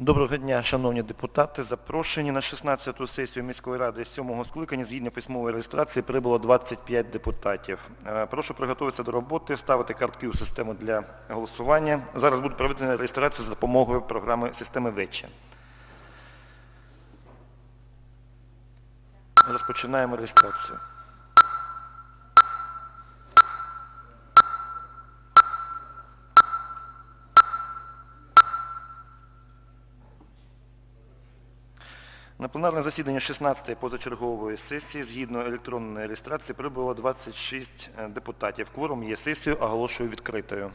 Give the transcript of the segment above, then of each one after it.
Доброго дня, шановні депутати. Запрошені на 16-ту сесію міської ради 7-го скликання згідно письмової реєстрації прибуло 25 депутатів. Е, Прошу приготуватися до роботи, ставити картки у систему для голосування. Зараз буде проведена реєстрація за допомогою програми системи ВЕЧА. Розпочинаємо реєстрацію. На пленарне засідання 16-ї позачергової сесії згідно електронної реєстрації прибуло 26 депутатів. Кворум є сесію, оголошую відкритою.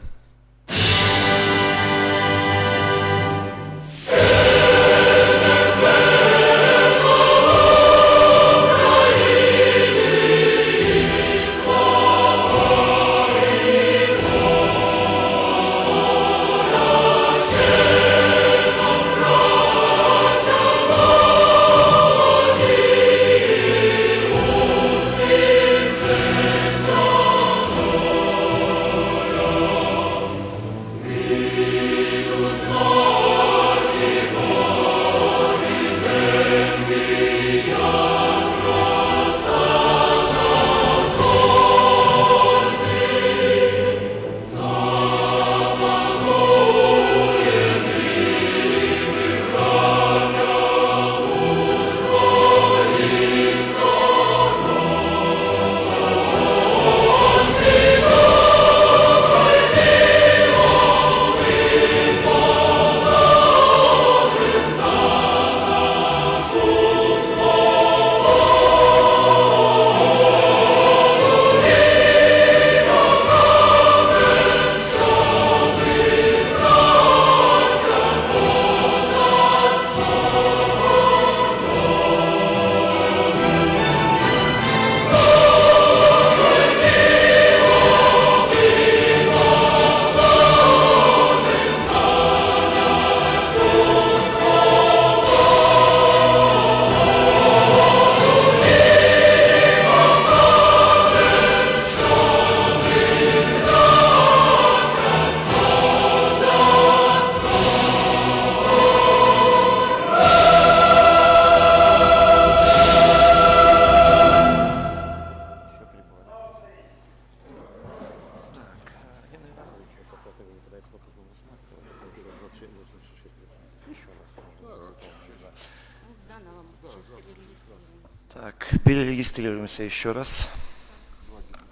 Перерегистрируемся еще раз.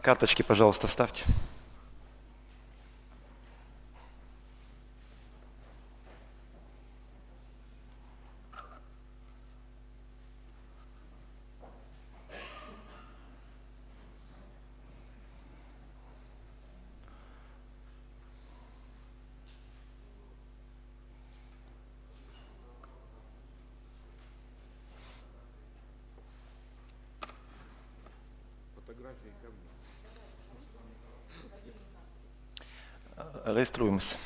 Карточки, пожалуйста, ставьте. Реєструємося.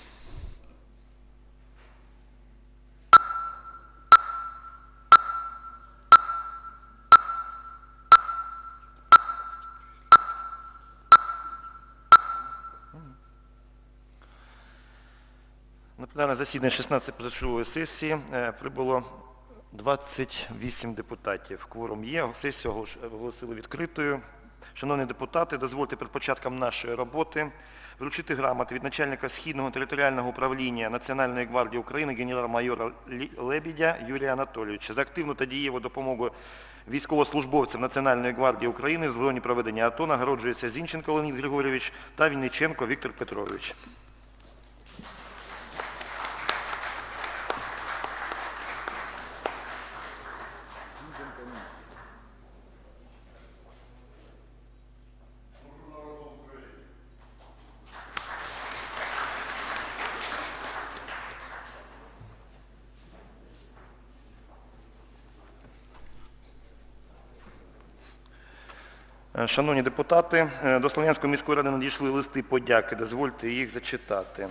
На пленарне засідання 16 позачергової сесії е, прибуло 28 депутатів. Кворум є, сесію оголосили відкритою. Шановні депутати, дозвольте перед початком нашої роботи вручити грамоти від начальника Східного територіального управління Національної гвардії України генерал-майора Лебідя Юрія Анатолійовича за активну та дієву допомогу військовослужбовцям Національної гвардії України з зоні проведення АТО нагороджується Зінченко Леонід Григорьович та Вінниченко Віктор Петрович. Шановні депутати, е, до Слов'янської міської ради надійшли листи подяки, дозвольте їх зачитати.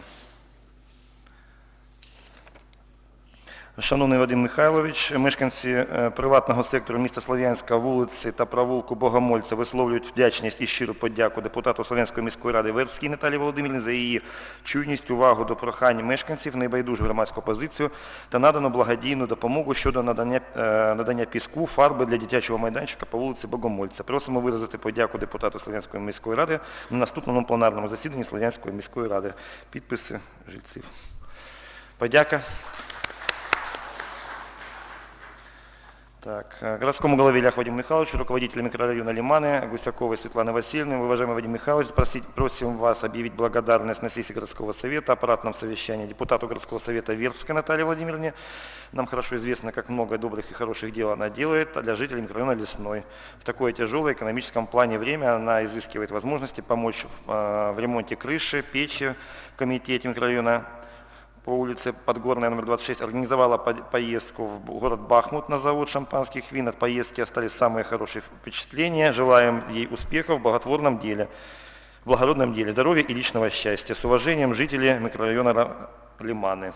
Шановний Вадим Михайлович, мешканці е, приватного сектору міста Слов'янська, вулиці та провулку Богомольця висловлюють вдячність і щиру подяку депутату Слов'янської міської ради Вербській Наталії Володимирівні за її чуйність, увагу до прохань мешканців, небайдужу громадську позицію та надану благодійну допомогу щодо надання, е, надання піску, фарби для дитячого майданчика по вулиці Богомольця. Просимо виразити подяку депутату Слов'янської міської ради на наступному пленарному засіданні Слов'янської міської ради. Підписи жильців. Подяка. Так, э, городскому голове Ильях Вадиму Михайловичу, руководителю микрорайона Лиманы, Гусяковой Светланы Васильевны, уважаемый Вадим Михайлович, просить, просим вас объявить благодарность на сессии городского совета, аппаратном совещании депутату городского совета Вербской Наталье Владимировне. Нам хорошо известно, как много добрых и хороших дел она делает, для жителей микрорайона Лесной. В такое тяжелое экономическом плане время она изыскивает возможности помочь э, в ремонте крыши, печи в комитете микрорайона по улице Подгорная, номер 26, организовала по- поездку в город Бахмут на завод шампанских вин. От поездки остались самые хорошие впечатления. Желаем ей успехов в благотворном деле, в благородном деле, здоровья и личного счастья. С уважением, жители микрорайона Ра- Лиманы.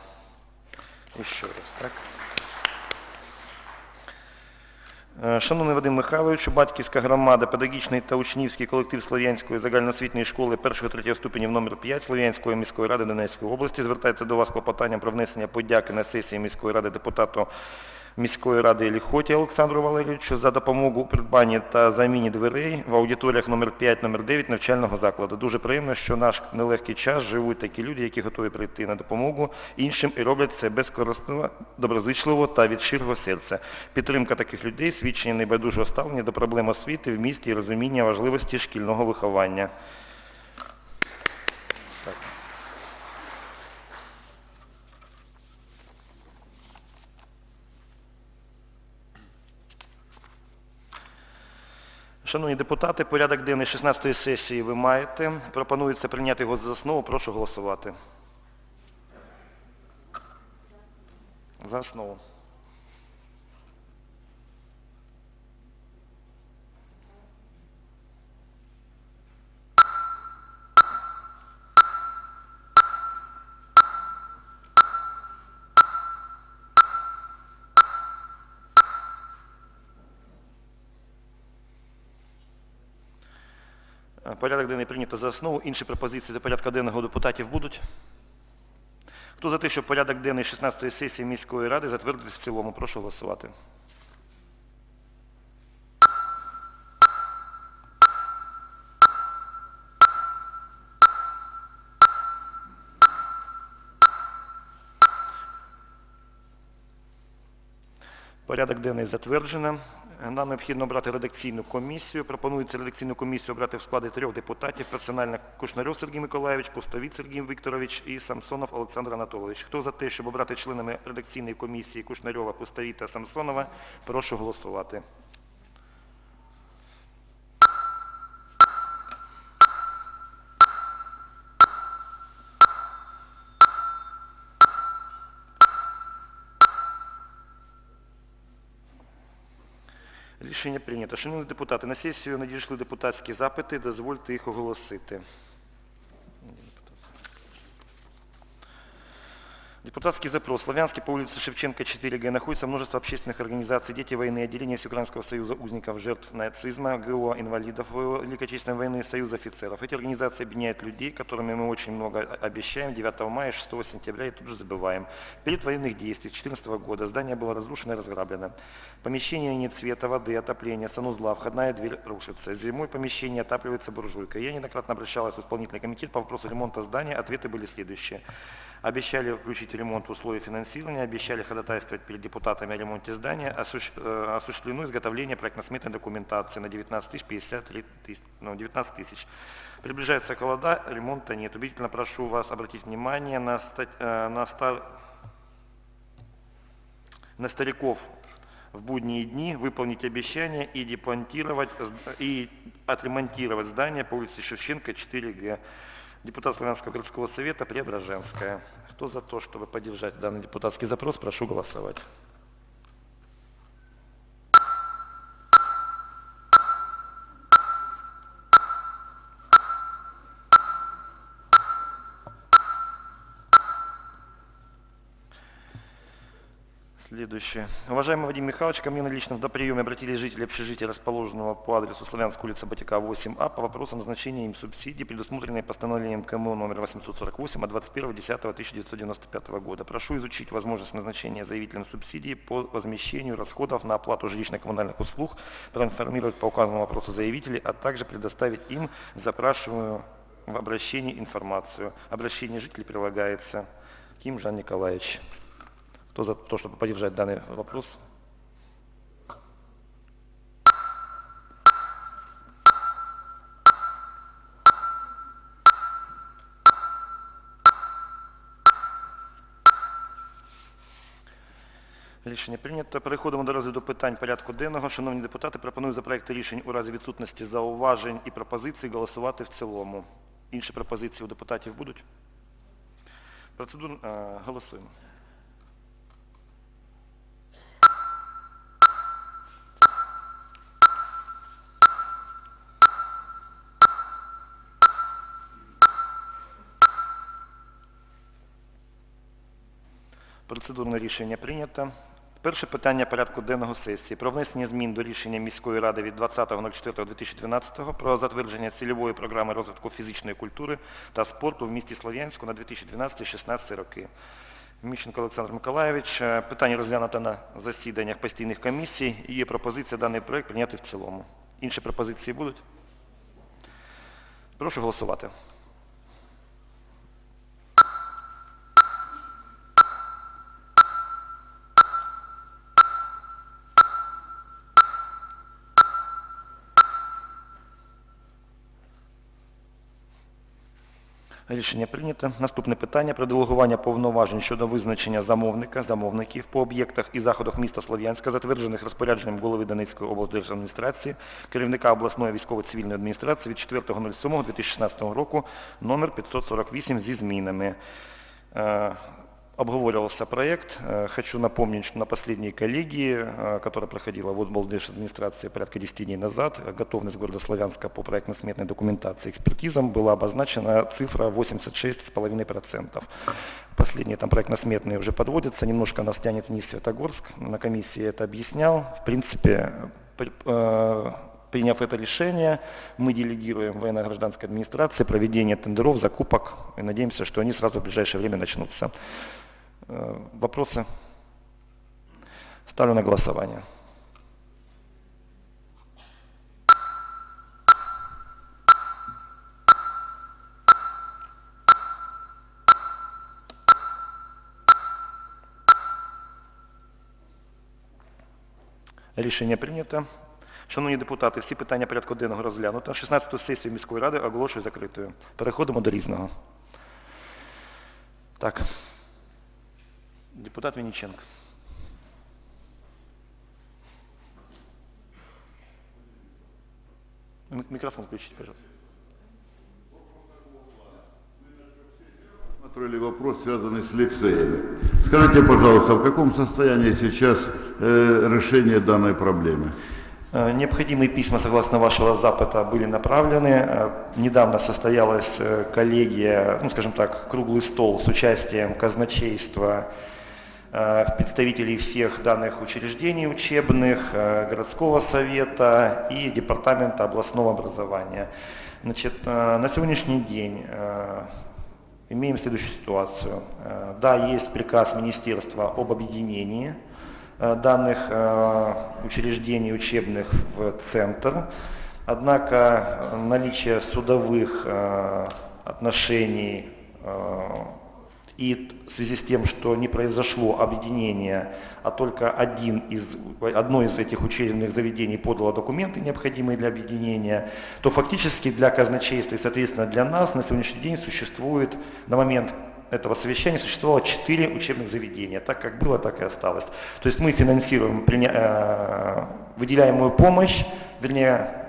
Еще раз, так. Шановний Вадим Михайлович, Батьківська громада, педагогічний та учнівський колектив Слов'янської загальноосвітньої школи 1-3 ступенів номер 5 Слов'янської міської ради Донецької області звертається до вас по питанням про внесення подяки на сесії міської ради депутату міської ради Ліхоті Олександру Валерійовичу за допомогу у придбанні та заміні дверей в аудиторіях номер 5, номер 9 навчального закладу. Дуже приємно, що в наш нелегкий час живуть такі люди, які готові прийти на допомогу іншим і роблять це безкорисливо, доброзичливо та від щирого серця. Підтримка таких людей свідчення небайдужого ставлення до проблем освіти в місті і розуміння важливості шкільного виховання. Шановні депутати, порядок денний 16-ї сесії ви маєте. Пропонується прийняти його за основу. Прошу голосувати. За основу. Порядок денний прийнято за основу. Інші пропозиції до порядку денного депутатів будуть? Хто за те, щоб порядок денний 16-ї сесії міської ради затвердити в цілому? Прошу голосувати. Порядок денний затверджено. Нам необхідно обрати редакційну комісію. Пропонується редакційну комісію обрати в складі трьох депутатів. Персонально Кушнарьов Сергій Миколаївич, Пустовіт Сергій Вікторович і Самсонов Олександр Анатолійович. Хто за те, щоб обрати членами редакційної комісії Кушнарьова, Пустовіта, Самсонова, прошу голосувати. Рішення прийнято. Шановні депутати, на сесію надійшли депутатські запити, дозвольте їх оголосити. Депутатский запрос. Славянский по улице Шевченко, 4Г. Находится множество общественных организаций, дети войны, отделение Всеукраинского союза узников, жертв нацизма, ГО, инвалидов Великой Отечественной войны, союз офицеров. Эти организации объединяют людей, которыми мы очень много обещаем 9 мая, 6 сентября и тут же забываем. Перед военных действий 2014 года здание было разрушено и разграблено. Помещение нет света, воды, отопления, санузла, входная дверь рушится. Зимой помещение отапливается буржуйкой. Я неоднократно обращалась в исполнительный комитет по вопросу ремонта здания. Ответы были следующие. Обещали включить ремонт в условия финансирования, обещали ходатайствовать перед депутатами о ремонте здания, э, осуществлено изготовление проектно-сметной документации на 19 тысяч 53 тысяч, ну, 19 тысяч. Приближается холода, ремонта нет. Убедительно прошу вас обратить внимание на, стать- э, на, стар- на стариков в будние дни выполнить обещание и зд- и отремонтировать здание по улице Шевченко 4Г. Депутат Славянского городского совета Преображенская. Кто за то, чтобы поддержать данный депутатский запрос, прошу голосовать. Следующее. Уважаемый Вадим Михайлович, ко мне на личном до приеме обратились жители общежития, расположенного по адресу Славянск, улица Батика, 8А, по вопросу назначения им субсидий, предусмотренной постановлением КМУ номер 848 от 21.10.1995 года. Прошу изучить возможность назначения заявителям субсидий по возмещению расходов на оплату жилищно-коммунальных услуг, проинформировать по указанному вопросу заявителей, а также предоставить им запрашиваемую в обращении информацию. Обращение жителей прилагается. Ким Жан Николаевич. Кто за то, чтобы поддержать данный вопрос? Рішення прийнято. Переходимо до розгляду питань порядку денного. Шановні депутати, пропоную за проекти рішень у разі відсутності зауважень і пропозицій голосувати в цілому. Інші пропозиції у депутатів будуть? Процедур... е, Голосуємо. Процедурне рішення прийнято. Перше питання порядку денного сесії про внесення змін до рішення міської ради від 20.04.2012 про затвердження цільової програми розвитку фізичної культури та спорту в місті Слов'янську на 2012-2016 роки. Міщенко Олександр Миколаївич, е, питання розглянуто на засіданнях постійних комісій і є пропозиція даний проект прийняти в цілому. Інші пропозиції будуть? Прошу голосувати. Рішення прийнято. Наступне питання про делегування повноважень щодо визначення замовника, замовників по об'єктах і заходах міста Слов'янська, затверджених розпорядженням голови Донецької облдержадміністрації, керівника обласної військово-цивільної адміністрації від 4.07.2016 року номер 548 зі змінами. Обговоривался проект. Э, Хочу напомнить, что на последней коллегии, э, которая проходила в администрации порядка 10 дней назад, готовность города Славянска по проектно-сметной документации экспертизам была обозначена цифра 86,5%. Последние там проектно-сметные уже подводятся, немножко нас тянет вниз Светогорск. На комиссии это объяснял. В принципе, при- э, Приняв это решение, мы делегируем военно-гражданской администрации проведение тендеров, закупок и надеемся, что они сразу в ближайшее время начнутся. Э, Вопросы? Ставлю на голосование. Рішення прийнято. Шановні депутати, всі питання порядку денного розглянуто. 16-ту сесію міської ради оголошую закритою. Переходимо до різного. Так. Депутат Вінниченко. М- Микрофон включите, пожалуйста. Смотрели вопрос, связанный с лицеями. Скажите, пожалуйста, в каком состоянии сейчас э, решение данной проблемы? Э, Необходимые письма, согласно вашего запыта, были направлены. Э, Недавно состоялась э, коллегия, ну, скажем так, круглый стол с участием казначейства, представителей всех данных учреждений учебных, э, городского совета и департамента областного образования. Значит, э, на сегодняшний день э, имеем следующую ситуацию. Э, Да, есть приказ министерства об объединении э, данных э, учреждений учебных в центр. Однако э, наличие судовых э, отношений э, и в связи с тем, что не произошло объединение, а только один из, одно из этих учебных заведений подало документы, необходимые для объединения, то фактически для казначейства и, соответственно, для нас на сегодняшний день существует, на момент этого совещания существовало четыре учебных заведения. Так как было, так и осталось. То есть мы финансируем э, выделяемую помощь, вернее,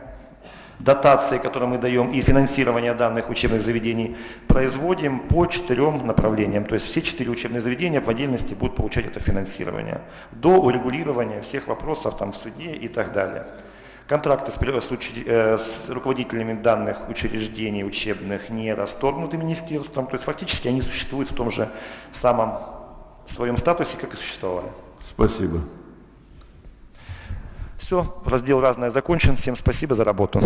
дотации, которые мы даем, и финансирование данных учебных заведений производим по четырем направлениям. То есть все четыре учебные заведения в отдельности будут получать это финансирование до урегулирования всех вопросов там, в суде и так далее. Контракты с, с э, с руководителями данных учреждений учебных не расторгнуты министерством, то есть фактически они существуют в том же самом своем статусе, как и существовали. Спасибо. Все, раздел разное закончен. Всем спасибо за работу.